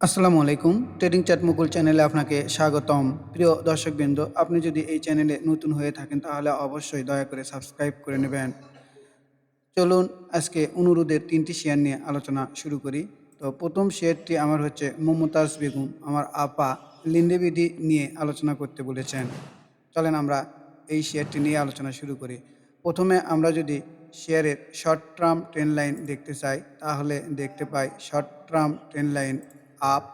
আসসালামু আলাইকুম। Trading chat মুকুল চ্যানেলে আপনাকে স্বাগতম। প্রিয় দর্শকবৃন্দ, আপনি যদি এই চ্যানেলে নতুন হয়ে থাকেন, তাহলে অবশ্যই দয়া করে সাবস্ক্রাইব করে নেবেন। চলুন আজকে অনুরোধের তিনটি শেয়ার নিয়ে আলোচনা শুরু করি। তো প্রথম শেয়ারটি আমার হচ্ছে মমতাজ বেগম আমার আপা লিন্ডেবিডি নিয়ে আলোচনা করতে বলেছেন। চলেন আমরা এই শেয়ারটি নিয়ে আলোচনা শুরু করি। প্রথমে আমরা যদি শেয়ারের শর্ট টার্ম ট্রেন লাইন দেখতে চাই, তাহলে দেখতে পাই short term trend line up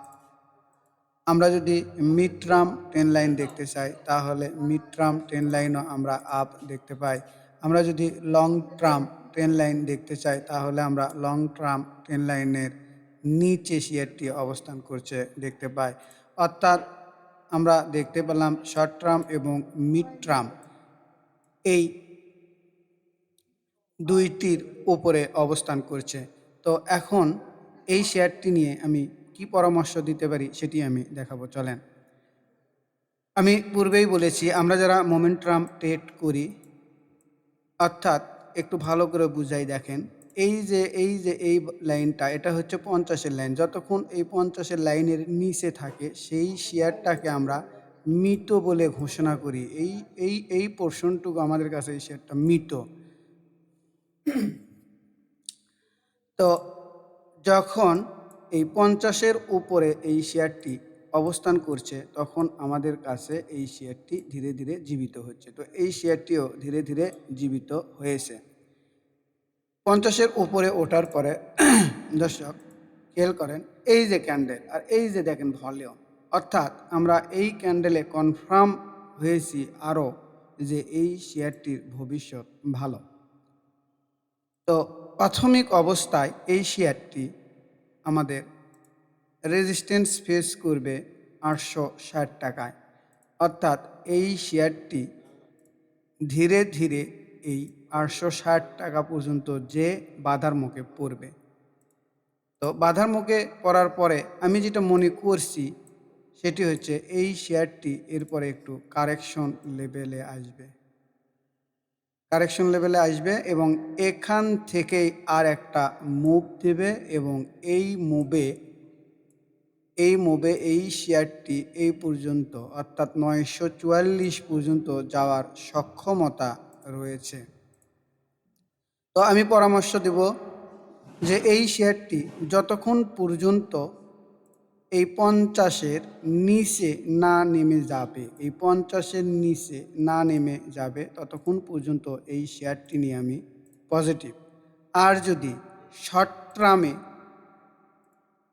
আমরা যদি মিড টার্ম ট্রেন লাইন দেখতে চাই, তাহলে মিড টার্ম ট্রেন লাইনও আমরা আপ দেখতে পাই। আমরা যদি লং টার্ম ট্রেন লাইন দেখতে চাই, তাহলে আমরা লং ট্রাম ট্রেন লাইনের নিচে শেয়ারটি অবস্থান করছে দেখতে পাই। অর্থাৎ আমরা দেখতে পেলাম শর্ট টার্ম এবং মিড টার্ম এই দুইটির উপরে অবস্থান করছে। তো এখন এই শেয়ারটি নিয়ে আমি কি পরামর্শ দিতে পারি সেটি আমি দেখাবো, চলেন। আমি পূর্বেই বলেছি, আমরা যারা মোমেন্টাম ট্রেড করি, অর্থাৎ একটু ভালো করে বুঝাই দেখেন, এই যে এই যে, এই লাইনটা, এটা হচ্ছে পঞ্চাশের লাইন, যতক্ষণ এই পঞ্চাশের লাইনের নিচে থাকে, সেই শেয়ারটাকে আমরা মৃত বলে ঘোষণা করি, এই এই এই পোর্শনটুকু আমাদের কাছে এই শেয়ারটা মৃত তো যখন এই পঞ্চাশের উপরে এই শেয়ারটি অবস্থান করছে, তখন আমাদের কাছে এই শেয়ারটি ধীরে ধীরে জীবিত হচ্ছে। তো এই শেয়ারটিও ধীরে ধীরে জীবিত হয়েছে। পঞ্চাশের উপরে ওঠার পরে দর্শক, খেয়াল করেন, এই যে ক্যান্ডেল আর এই যে দেখেন ভলিউম, অর্থাৎ আমরা এই ক্যান্ডেলে কনফার্ম হয়েছি আরও যে এই শেয়ারটির ভবিষ্যৎ ভালো। তো প্রাথমিক অবস্থায় এই শেয়ারটি আমাদের রেজিস্ট্যান্স ফেস করবে আটশো ষাট টাকায়। অর্থাৎ এই শেয়ারটি ধীরে ধীরে এই আটশো ষাট টাকা পর্যন্ত যে বাধার মুখে পড়বে। তো বাধার মুখে পড়ার পরে আমি যেটা মনে করছি, সেটি হচ্ছে এই শেয়ারটি এরপরে একটু কারেকশন লেভেলে আসবে। কারেকশন লেভেলে আসবে এবং এখান থেকেই আর একটা মুভ দেবে এবং এই মুভে এই মুভে এই শেয়ারটি এই পর্যন্ত, অর্থাৎ নয়শো চুয়াল্লিশ পর্যন্ত যাওয়ার সক্ষমতা রয়েছে। তো আমি পরামর্শ দেব যে এই শেয়ারটি যতক্ষণ পর্যন্ত এই পঞ্চাশের নিচে না নেমে যাবে, এই পঞ্চাশের নিচে না নেমে যাবে ততক্ষণ পর্যন্ত এই শেয়ারটি নিয়ে আমি পজিটিভ আর যদি শর্ট টার্মে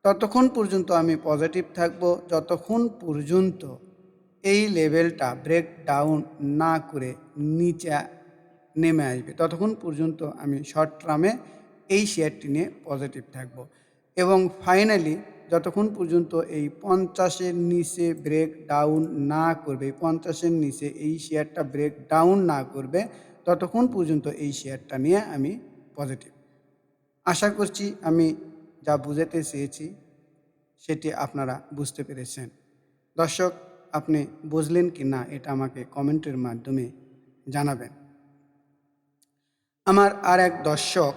ততক্ষণ পর্যন্ত আমি পজিটিভ থাকব, যতক্ষণ পর্যন্ত এই লেভেলটা ব্রেক ডাউন না করে নিচে নেমে আসবে, ততক্ষণ পর্যন্ত আমি শর্ট টার্মে এই শেয়ারটি নিয়ে পজিটিভ থাকব। এবং ফাইনালি যতক্ষণ পর্যন্ত এই পঞ্চাশের নিচে ব্রেক ডাউন না করবে, পঞ্চাশের নিচে এই শেয়ারটা ব্রেক ডাউন না করবে, ততক্ষণ পর্যন্ত এই শেয়ারটা নিয়ে আমি পজিটিভ আশা করছি আমি যা বুঝাতে চেয়েছি, সেটি আপনারা বুঝতে পেরেছেন। দর্শক, আপনি বুঝলেন কি না এটা আমাকে কমেন্টের মাধ্যমে জানাবেন। আমার আর এক দর্শক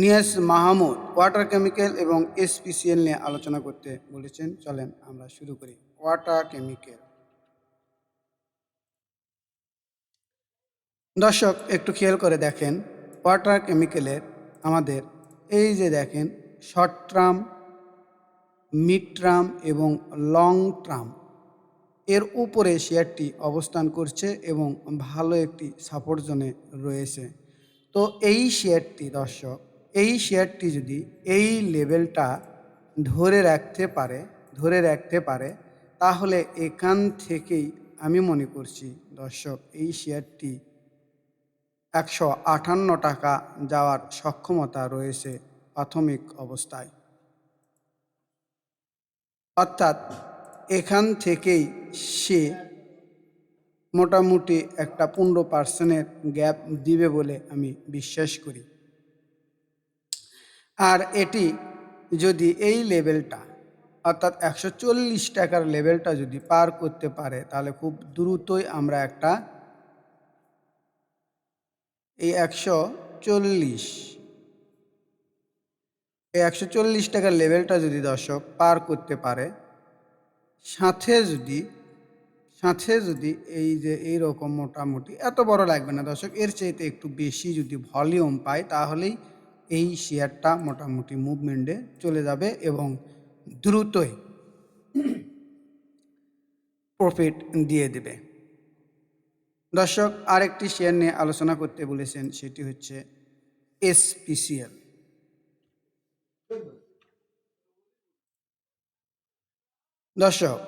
নিয়াস মাহমুদ ওয়াটার কেমিক্যাল এবং এসপিসিএল নিয়ে আলোচনা করতে বলেছেন। চলেন আমরা শুরু করি। ওয়াটার কেমিক্যাল দর্শক, একটু খেয়াল করে দেখেন ওয়াটার কেমিক্যালের আমাদের এই যে দেখেন শর্ট টার্ম মিড টার্ম এবং লং টার্ম এর উপরে শেয়ারটি অবস্থান করছে এবং ভালো একটি সাপোর্ট জোনে রয়েছে। তো এই শেয়ারটি দর্শক এই শেয়ারটি যদি এই লেভেলটা ধরে রাখতে পারে, ধরে রাখতে পারে, তাহলে এখান থেকেই আমি মনে করছি, দর্শক, এই শেয়ারটি একশো আটান্ন টাকা যাওয়ার সক্ষমতা রয়েছে প্রাথমিক অবস্থায়। অর্থাৎ এখান থেকেই সে মোটামুটি একটা পনেরো পার্সেন্টের গ্যাপ দিবে বলে আমি বিশ্বাস করি। আর এটি যদি এই লেভেলটা, অর্থাৎ একশো চল্লিশ টাকার লেভেলটা যদি পার করতে পারে, তাহলে খুব দ্রুতই আমরা একটা এই একশো চল্লিশ, এই একশো চল্লিশ টাকার লেভেলটা যদি দর্শক পার করতে পারে, সাথে যদি সাথে যদি এই যে এই রকম মোটামুটি, এত বড় লাগবে না দর্শক, এর চাইতে একটু বেশি যদি ভলিউম পায়, তাহলেই এই শেয়ারটা মোটামুটি মুভমেন্টে চলে যাবে এবং দ্রুতই প্রফিট দিয়ে দেবে। দর্শক, আরেকটি শেয়ার নিয়ে আলোচনা করতে বলেছেন, সেটি হচ্ছে এসপিসিএল দর্শক,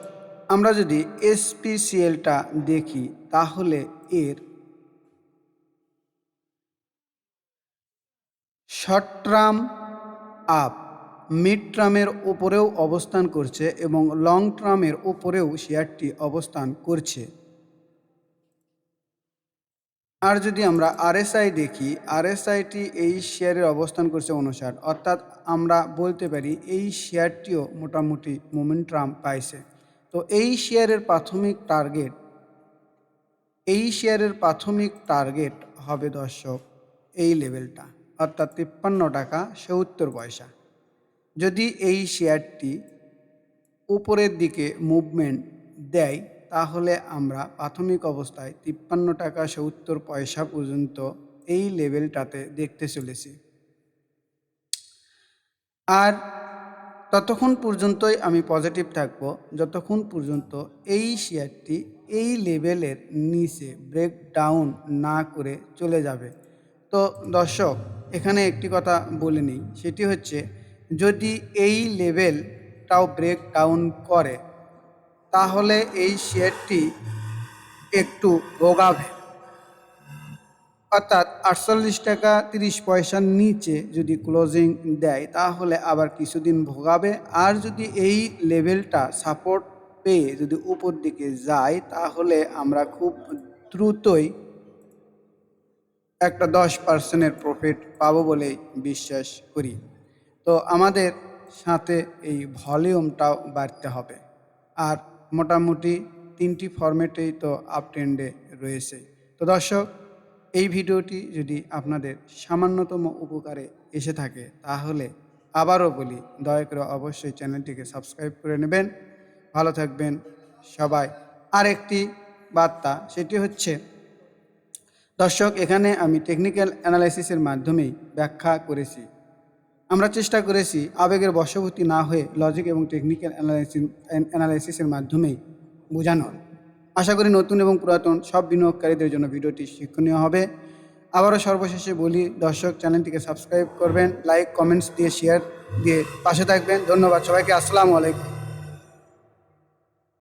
আমরা যদি এসপিসিএলটা দেখি, তাহলে এর শর্ট টার্ম আপ মিড টার্মের ওপরেও অবস্থান করছে এবং লং টার্মের ওপরেও শেয়ারটি অবস্থান করছে। আর যদি আমরা আরএসআই দেখি, আরএসআইটি এই শেয়ারের অবস্থান করছে উনষাট অর্থাৎ আমরা বলতে পারি এই শেয়ারটিও মোটামুটি মোমেন্টাম পাইছে। তো এই শেয়ারের প্রাথমিক টার্গেট, এই শেয়ারের প্রাথমিক টার্গেট হবে দর্শক, এই লেভেলটা। অর্থাৎ তিপ্পান্ন টাকা সত্তর পয়সা। যদি এই শেয়ারটি উপরের দিকে মুভমেন্ট দেয়, তাহলে আমরা প্রাথমিক অবস্থায় তিপ্পান্ন টাকা সত্তর পয়সা পর্যন্ত এই লেভেলটাতে দেখতে চলেছি। আর ততক্ষণ পর্যন্তই আমি পজিটিভ থাকব, যতক্ষণ পর্যন্ত এই শেয়ারটি এই লেভেলের নিচে ব্রেক ডাউন না করে চলে যাবে। তো দর্শক, এখানে একটি কথা বলে নিই। সেটি হচ্ছে, যদি এই লেভেলটাও ব্রেক ডাউন করে, তাহলে এই শেয়ারটি একটু ভোগাবে। অর্থাৎ আটচল্লিশ টাকা তিরিশ পয়সার নিচে যদি ক্লোজিং দেয়, তাহলে আবার কিছুদিন ভোগাবে। আর যদি এই লেভেলটা সাপোর্ট পেয়ে যদি উপর দিকে যায়, তাহলে আমরা খুব দ্রুতই একটা দশ পার্সেন্টের প্রফিট পাবো বলেই বিশ্বাস করি। তো আমাদের সাথে এই ভলিউমটাও বাড়তে হবে। আর মোটামুটি তিনটি ফরম্যাটেই তো আপ ট্রেন্ডে রয়েছে। তো দর্শক, এই ভিডিওটি যদি আপনাদের সামান্যতম উপকারে এসে থাকে, তাহলে আবারও বলি, দয়া করে অবশ্যই চ্যানেলটিকে সাবস্ক্রাইব করে নেবেন। ভালো থাকবেন সবাই। আরেকটি বার্তা, সেটি হচ্ছে দর্শক, এখানে আমি টেকনিক্যাল অ্যানালাইসিসের মাধ্যমেই ব্যাখ্যা করেছি। আমরা চেষ্টা করেছি আবেগের বশবর্তী না হয়ে লজিক এবং টেকনিক্যাল অ্যানালাইসিস অ্যানালাইসিসের মাধ্যমেই বোঝানোর। আশা করি নতুন এবং পুরাতন সব বিনিয়োগকারীদের জন্য ভিডিওটি শিক্ষণীয় হবে। আবারও সর্বশেষে বলি, দর্শক, চ্যানেলটিকে সাবস্ক্রাইব করবেন লাইক কমেন্টস দিয়ে শেয়ার দিয়ে পাশে থাকবেন। ধন্যবাদ সবাইকে, আসসালামু আলাইকুম।